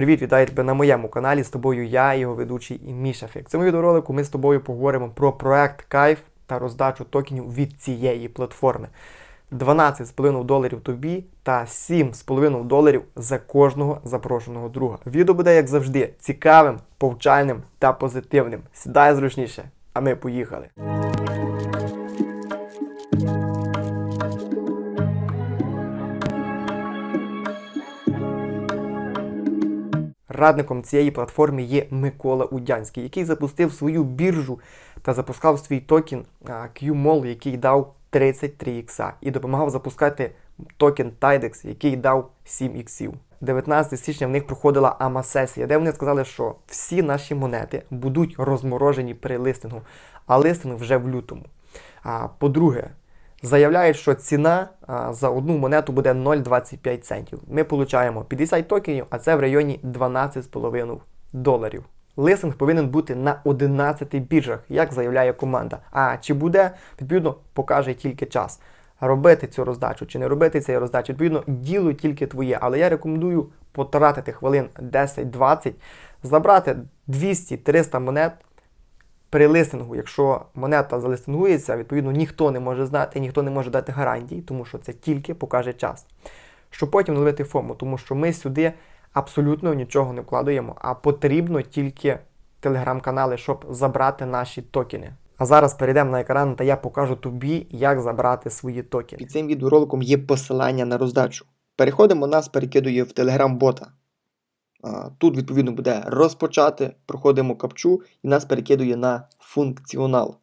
Привіт, вітаю тебе на моєму каналі. З тобою я, його ведучий і Міша Фік. В цьому відеоролику ми з тобою поговоримо про проект Кайф та роздачу токенів від цієї платформи. 12,5 доларів тобі та 7,5 доларів за кожного запрошеного друга. Відео буде, як завжди, цікавим, повчальним та позитивним. Сідай зручніше, а ми поїхали. Радником цієї платформи є Микола Удянський, який запустив свою біржу та запускав свій токен QMOL, який дав 33 ікса, і допомагав запускати токен Tidex, який дав 7 іксів. 19 січня в них проходила АМА-сесія, де вони сказали, що всі наші монети будуть розморожені при листингу, а листинг вже в лютому. А, по-друге, заявляють, що ціна за одну монету буде 0,25 центів. Ми получаємо 50 токенів, а це в районі 12,5 доларів. Листинг повинен бути на 11 біржах, як заявляє команда. А чи буде, відповідно, покаже тільки час. Робити цю роздачу чи не робити цю роздачу, відповідно, діло тільки твоє. Але я рекомендую потратити хвилин 10-20, забрати 200-300 монет при листингу, якщо монета залистингується, відповідно ніхто не може знати, ніхто не може дати гарантій, тому що це тільки покаже час. Щоб потім ловити фому, тому що ми сюди абсолютно нічого не вкладаємо, а потрібно тільки телеграм-канали, щоб забрати наші токени. А зараз перейдемо на екран та я покажу тобі, як забрати свої токени. Під цим відеороликом є посилання на роздачу. Переходимо, нас перекидує в телеграм-бота. Тут, відповідно, буде розпочати, проходимо капчу і нас перекидує на функціонал.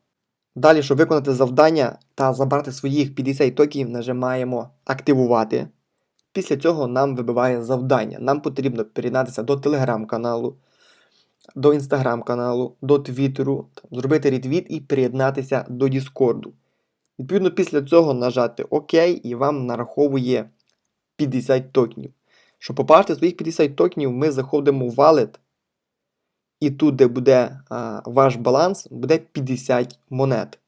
Далі, щоб виконати завдання та забрати своїх 50 токенів, нажимаємо активувати. Після цього нам вибиває завдання. Нам потрібно приєднатися до телеграм-каналу, до інстаграм-каналу, до твіттеру, зробити ретвіт і приєднатися до Діскорду. Відповідно, після цього нажати ОК і вам нараховує 50 токенів. Щоб побачити своїх 50 токенів, ми заходимо в Wallet, і тут, де буде а, ваш баланс, буде 50 монет.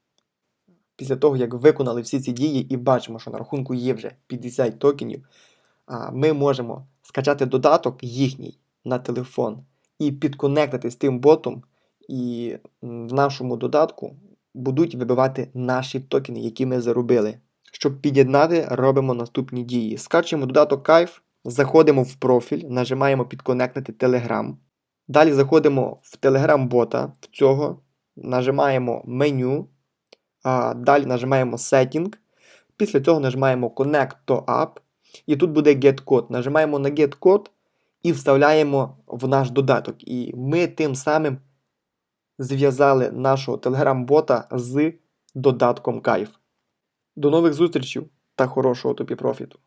Після того, як виконали всі ці дії і бачимо, що на рахунку є вже 50 токенів, а, ми можемо скачати додаток їхній на телефон і підконектити з тим ботом, і в нашому додатку будуть вибивати наші токени, які ми заробили. Щоб під'єднати, робимо наступні дії. Скачуємо додаток Кайф, заходимо в профіль, нажимаємо підконектити Telegram. Далі заходимо в Telegram-бота в цього, нажимаємо меню, далі нажимаємо Setting. Після цього нажимаємо Connect to App. І тут буде Get Code. Нажимаємо на Get Code і вставляємо в наш додаток. І ми тим самим зв'язали нашого Telegram-бота з додатком Кайф. До нових зустрічей та хорошого тобі профіту!